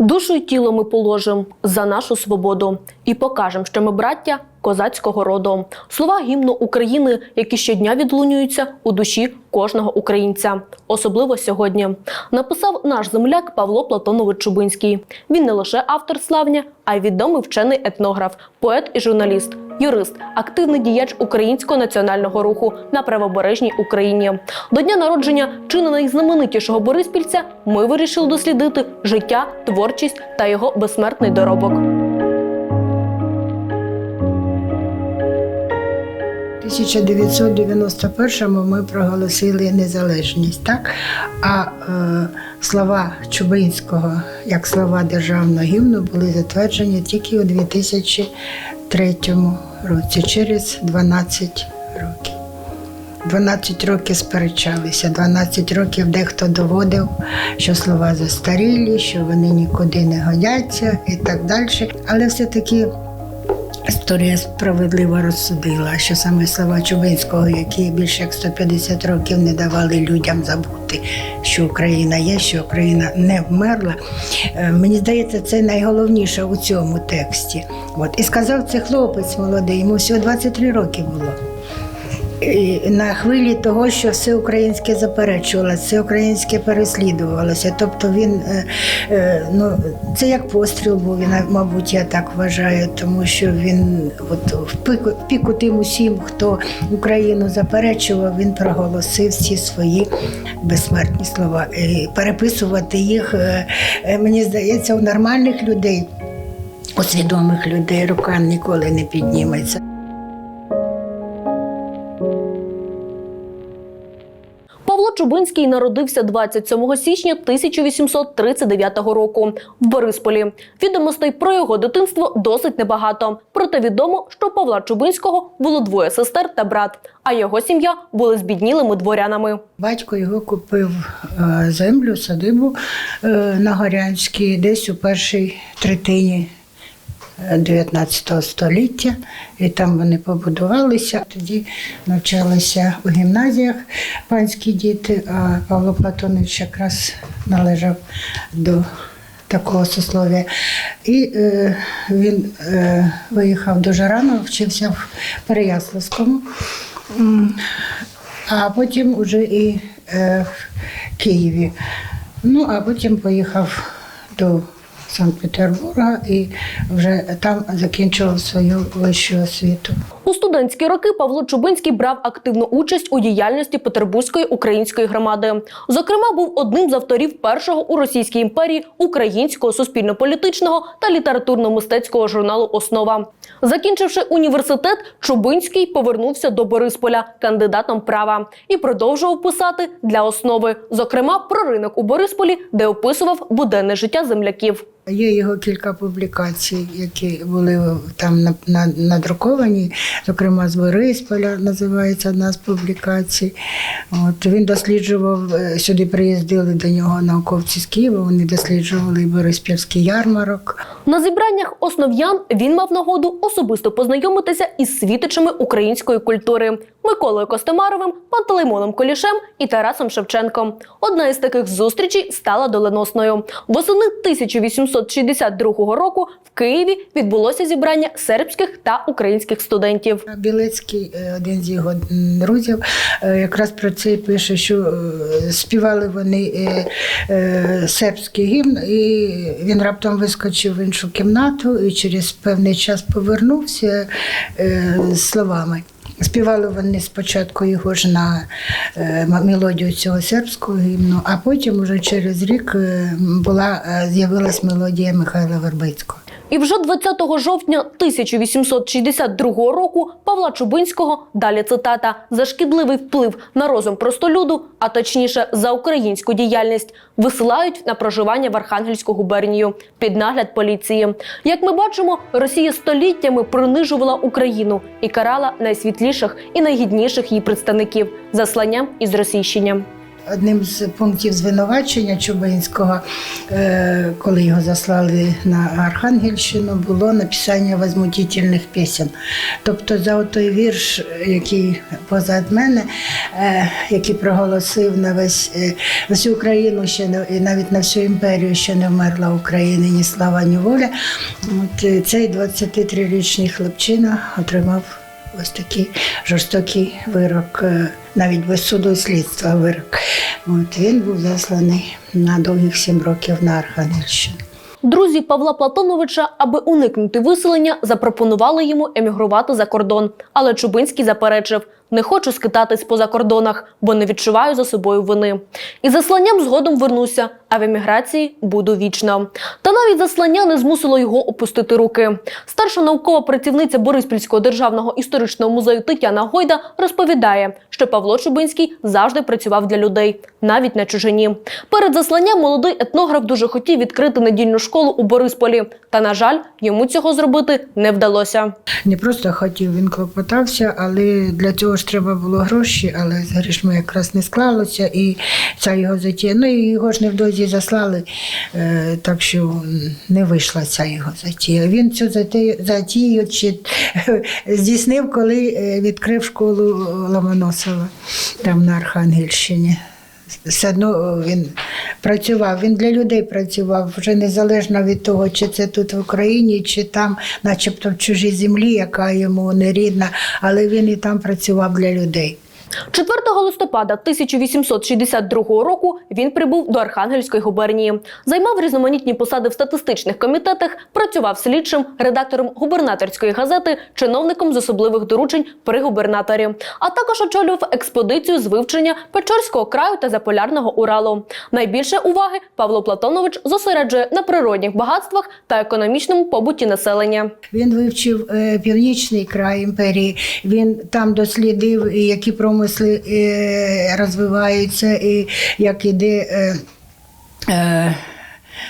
Душу й тіло ми положим за нашу свободу і покажем, що ми браття козацького роду. Слова гімну України, які щодня відлунюються у душі кожного українця, особливо сьогодні. Написав наш земляк Павло Платонович Чубинський. Він не лише автор славня, а й відомий вчений етнограф, поет і журналіст, юрист, активний діяч українського національного руху на правобережній Україні. До дня народження чи не найзнаменитішого бориспільця ми вирішили дослідити життя, творчість та його безсмертний доробок. 1991-му ми проголосили незалежність, так? А е, слова Чубинського, як слова державного гімну, були затверджені тільки у 2003 році, через 12 років. 12 років сперечалися, 12 років дехто доводив, що слова застарілі, що вони нікуди не годяться і так далі. Але все-таки Історія справедливо розсудила, що саме слова Чубинського, які більше як 150 років не давали людям забути, що Україна є, що Україна не вмерла. Е, Мені здається, це найголовніше у цьому тексті. От. І сказав це хлопець молодий, йому всього 23 роки було. На хвилі того, що все українське заперечувалося, все українське переслідувалося. Тобто він, е, е, ну, це як постріл був, мабуть, я так вважаю, тому що він от, в пику, в піку тим усім, хто Україну заперечував, він проголосив всі свої безсмертні слова. І переписувати їх, е, мені здається, у нормальних людей, у свідомих людей рука ніколи не підніметься. Чубинський народився 27 січня 1839 року в Борисполі. Відомостей про його дитинство досить небагато. Проте відомо, що Павла Чубинського було двоє сестер та брат, а його сім'я були збіднілими дворянами. Батько його купив е, землю, садибу е, на Горянській, десь у першій третині 19 століття. І там вони побудувалися. Тоді навчалися у гімназіях панські діти, а Павло Платонович якраз належав до такого сослов'я. І е, він е, виїхав дуже рано, вчився в Переяславському. А потім уже і е, в Києві. Ну, а потім поїхав до Санкт-Петербурга і вже там закінчила свою вищу освіту. У студентські роки Павло Чубинський брав активну участь у діяльності Петербурзької української громади. Зокрема, був одним з авторів першого у Російській імперії українського суспільно-політичного та літературно-мистецького журналу Основа. Закінчивши університет, Чубинський повернувся до Борисполя кандидатом права і продовжував писати для основи, зокрема про ринок у Борисполі, де описував буденне життя земляків. Є його кілька публікацій, які були там на- на- надруковані, зокрема з Борисполя називається одна з публікацій. От він досліджував е, сюди. Приїздили до нього науковці з Києва. Вони досліджували Бориспільський ярмарок. На зібраннях основ'ян він мав нагоду особисто познайомитися із світочами української культури Миколою Костомаровим, Пантелеймоном Колішем і Тарасом Шевченком. Одна із таких зустрічей стала доленосною. Восени 1862 року в Києві відбулося зібрання сербських та українських студентів. Білецький, е, один з його друзів, е, якраз про це пише, що е, співали вони сербський гімн, і він раптом вискочив в іншу кімнату і через певний час повернувся словами. Співали вони спочатку його ж на мелодію цього сербського гімну, а потім уже через рік була з'явилась мелодія Михайла Вербицького. І вже 20 жовтня 1862 року Павла Чубинського, далі цитата, за шкідливий вплив на розум простолюду, а точніше за українську діяльність, висилають на проживання в Архангельську губернію під нагляд поліції. Як ми бачимо, Росія століттями принижувала Україну і карала найсвітліших і найгідніших її представників засланням і зросійщенням. Одним з пунктів звинувачення Чубинського, е, коли його заслали на Архангельщину, було написання возмутительних пісень. Тобто за той вірш, який позад мене, е, який проголосив на весь е, на всю Україну ще не- і навіть на всю імперію, що не вмерла Україна, ні слава, ні воля. От цей 23-річний хлопчина отримав ось такий жорстокий вирок, е, навіть без суду і слідства вирок. От він був засланий на довгих сім років на Архангельщину. Друзі Павла Платоновича, аби уникнути виселення, запропонували йому емігрувати за кордон. Але Чубинський заперечив: не хочу скитатись по закордонах, бо не відчуваю за собою вини. І засланням згодом вернуся, а в еміграції буду вічно. Та навіть заслання не змусило його опустити руки. Старша наукова працівниця Бориспільського державного історичного музею Тетяна Гойда розповідає, що Павло Чубинський завжди працював для людей, навіть на чужині. Перед засланням молодий етнограф дуже хотів відкрити недільну школу у Борисполі. Та, на жаль, йому цього зробити не вдалося. Не просто хотів, він клопотався, але для цього ж треба було гроші, але з грішми якраз не склалося, і ця його затія. Ну і його ж невдовзі заслали, е, так що не вийшла ця його затія. Він цю затію, затію чи, здійснив, коли е, відкрив школу Ломоносова там на Архангельщині. Все одно він працював, він для людей працював вже незалежно від того, чи це тут в Україні, чи там, начебто в чужій землі, яка йому не рідна, але він і там працював для людей. 4 листопада 1862 року він прибув до Архангельської губернії, займав різноманітні посади в статистичних комітетах, працював слідчим, редактором губернаторської газети, чиновником з особливих доручень при губернаторі, а також очолював експедицію з вивчення Печорського краю та Заполярного Уралу. Найбільше уваги Павло Платонович зосереджує на природних багатствах та економічному побуті населення. Він вивчив е, північний край імперії. Він там дослідив, які промисли і розвиваються, і як іде. Е, е,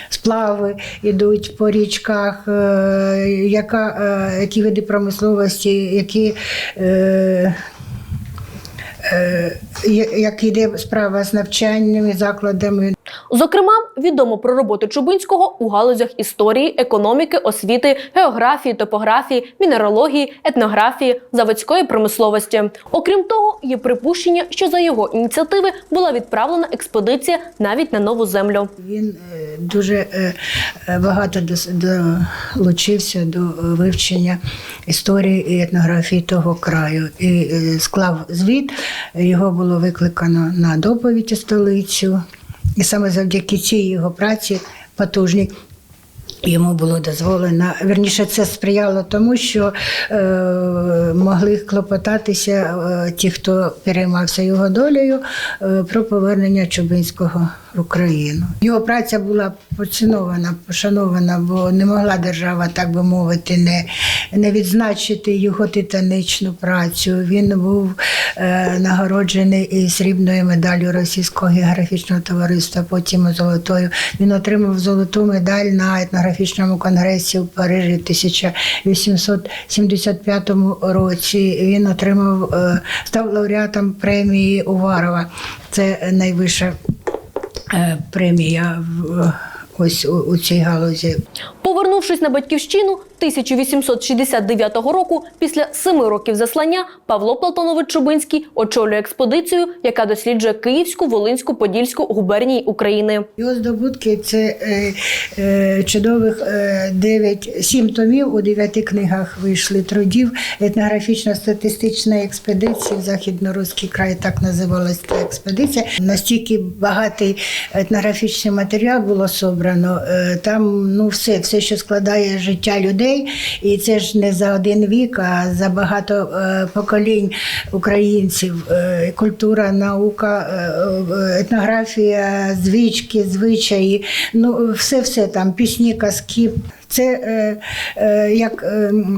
Сплави йдуть по річках, е, яка, е, які види промисловості, які, е, е, як іде справа з навчальними закладами. Зокрема, відомо про роботи Чубинського у галузях історії, економіки, освіти, географії, топографії, мінералогії, етнографії, заводської промисловості. Окрім того, є припущення, що за його ініціативи була відправлена експедиція навіть на нову землю. Він е, дуже е, е, багато долучився до вивчення історії і етнографії того краю і склав звіт. Його було викликано на доповідь у столицю. І саме завдяки цій його праці потужній. Йому було дозволено. верніше, це сприяло тому, що е, могли клопотатися е, ті, хто переймався його долею, е, про повернення Чубинського Україну. Його праця була поцінована, пошанована, бо не могла держава, так би мовити, не, не відзначити його титаничну працю. Він був е, нагороджений і срібною медаллю Російського географічного товариства, потім золотою. Він отримав золоту медаль на етнографічному конгресі в Парижі в 1875 році. Він отримав, е, став лауреатом премії Уварова. Це найвища премія в ось у, у цій галузі. Повернувшись на батьківщину 1869 року, після семи років заслання, Павло Платонович Чубинський очолює експедицію, яка досліджує Київську, Волинську, Подільську губернії України. Його здобутки це е, е, чудових е, 9, 7 томів у дев'яти книгах вийшли трудів. Етнографічно-статистична експедиція в Західноруський край, так називалась ця експедиція. Настільки багатий етнографічний матеріал було собрано. Е, там ну все, все, що складає життя людей. І це ж не за один вік, а за багато е, поколінь українців. Е, культура, наука, е, етнографія, звички, звичаї. Ну, все, все там, пісні, казки. Це е, е, як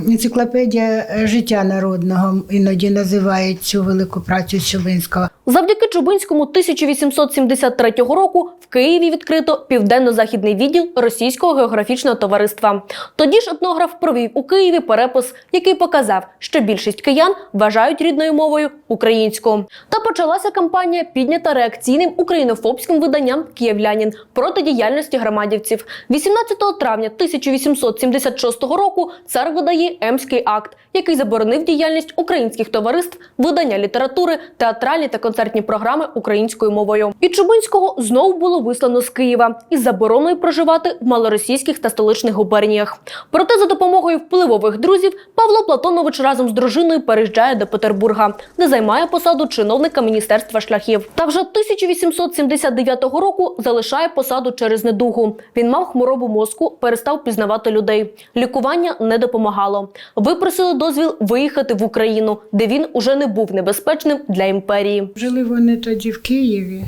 енциклопедія життя народного, іноді називають цю велику працю Чубинського. Завдяки Чубинському 1873 року в Києві відкрито південно-західний відділ Російського географічного товариства. Тоді ж етнограф провів у Києві перепис, який показав, що більшість киян вважають рідною мовою українську. Та почалася кампанія, піднята реакційним українофобським виданням Київлянін проти діяльності громадівців. 18 травня 1876 року цар видає Емський акт, який заборонив діяльність українських товариств, видання літератури, театральні та концертні програми українською мовою. І Чубинського знову було вислано з Києва із забороною проживати в малоросійських та столичних губерніях. Проте за допомогою впливових друзів Павло Платонович разом з дружиною переїжджає до Петербурга, де займає посаду чиновника міністерства шляхів. Та вже 1879 року залишає посаду через недугу. Він мав хворобу мозку, перестав пізнавати людей. Лікування не допомагало. Випросили дозвіл виїхати в Україну, де він уже не був небезпечним для імперії. Жили вони тоді в Києві.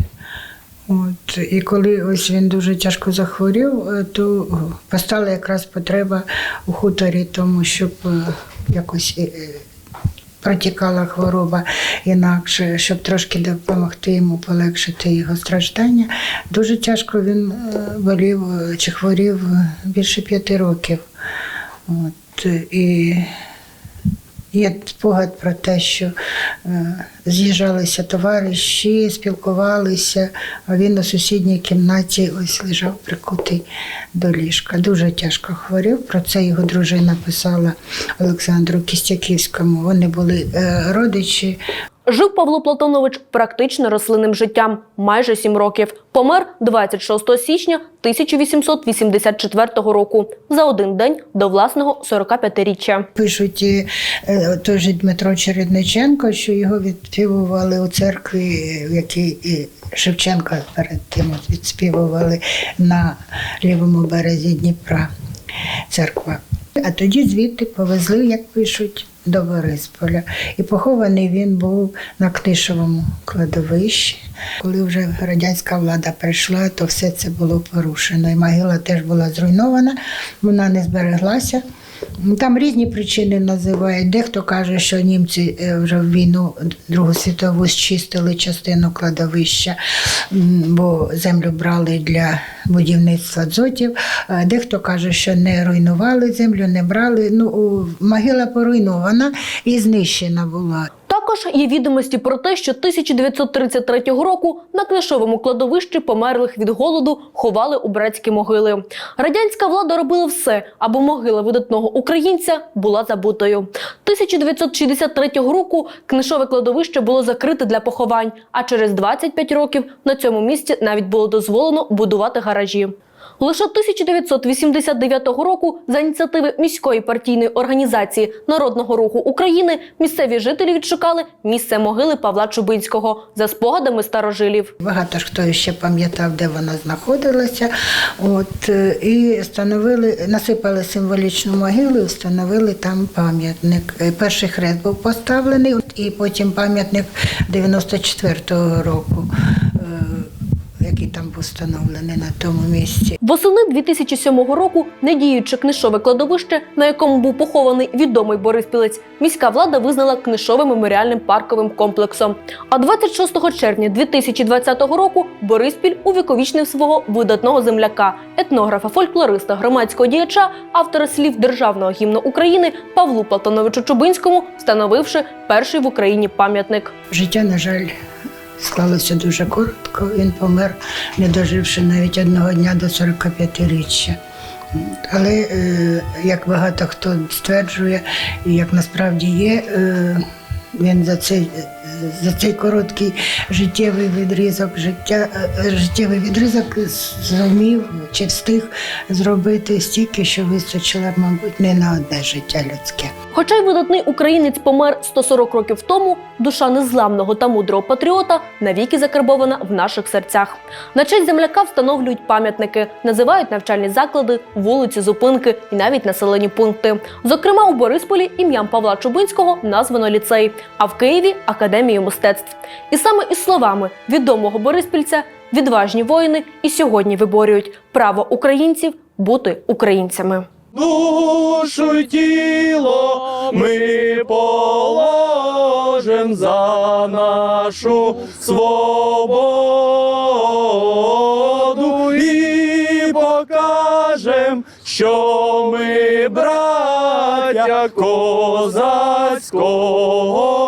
От, і коли ось він дуже тяжко захворів, е, то постала якраз потреба у хуторі, тому щоб е, якось е, протікала хвороба інакше, щоб трошки допомогти йому полегшити його страждання. Дуже тяжко він болів чи хворів більше п'яти років. От, і Є спогад про те, що е, з'їжджалися товариші, спілкувалися, а він у сусідній кімнаті ось лежав прикутий до ліжка. Дуже тяжко хворів. Про це його дружина писала Олександру Кістяківському. Вони були е, родичі. Жив Павло Платонович практично рослинним життям майже сім років. Помер 26 січня 1884 року за один день до власного 45-річчя. Пишуть е, же Дмитро Чередниченко, що його відспівували у церкві, в якій і Шевченка перед тим відспівували на лівому березі Дніпра церква. А тоді звідти повезли, як пишуть, до Борисполя. І похований він був на Книшовому кладовищі. Коли вже радянська влада прийшла, то все це було порушено. І могила теж була зруйнована, вона не збереглася. Ну, Там різні причини називають. Дехто каже, що німці е, вже в війну Другу світову зчистили частину кладовища, бо землю брали для будівництва дзотів. Дехто каже, що не руйнували землю, не брали. Ну, могила поруйнована і знищена була. Також є відомості про те, що 1933 року на книжовому кладовищі померлих від голоду ховали у братські могили. Радянська влада робила все, аби могила видатного українця була забутою. 1963 року книжове кладовище було закрите для поховань, а через 25 років на цьому місці навіть було дозволено будувати гаражі. Лише 1989 року за ініціативи міської партійної організації Народного руху України місцеві жителі відшукали місце могили Павла Чубинського за спогадами старожилів. Багато ж хто ще пам'ятав, де вона знаходилася. От, е, і встановили, насипали символічну могилу, встановили там пам'ятник. Е, Перший хрест був поставлений, і потім пам'ятник 94-го року, е, який там був встановлений на тому місці. Восени 2007 року недіюче книжове кладовище, на якому був похований відомий Бориспілець, міська влада визнала книжовим меморіальним парковим комплексом. А 26 червня 2020 року Бориспіль увіковічнив свого видатного земляка, етнографа, фольклориста, громадського діяча, автора слів державного гімну України Павлу Платоновичу Чубинському, встановивши перший в Україні пам'ятник. Життя, на жаль, склалося дуже коротко. Він помер, не доживши навіть одного дня до 45-річчя. Але е, як багато хто стверджує, і як насправді є, е, він за цей, за цей короткий життєвий відрізок, життя, е, життєвий відрізок зумів чи встиг зробити стільки, що вистачило, мабуть, не на одне життя людське. Хоча й видатний українець помер 140 років тому, душа незламного та мудрого патріота навіки закарбована в наших серцях. На честь земляка встановлюють пам'ятники, називають навчальні заклади, вулиці, зупинки і навіть населені пункти. Зокрема, у Борисполі ім'ям Павла Чубинського названо ліцей, а в Києві академію мистецтв. І саме із словами відомого Бориспільця відважні воїни і сьогодні виборюють право українців бути українцями. Душу тіло ми положим за нашу свободу і покажем, що ми браття козаки. Кого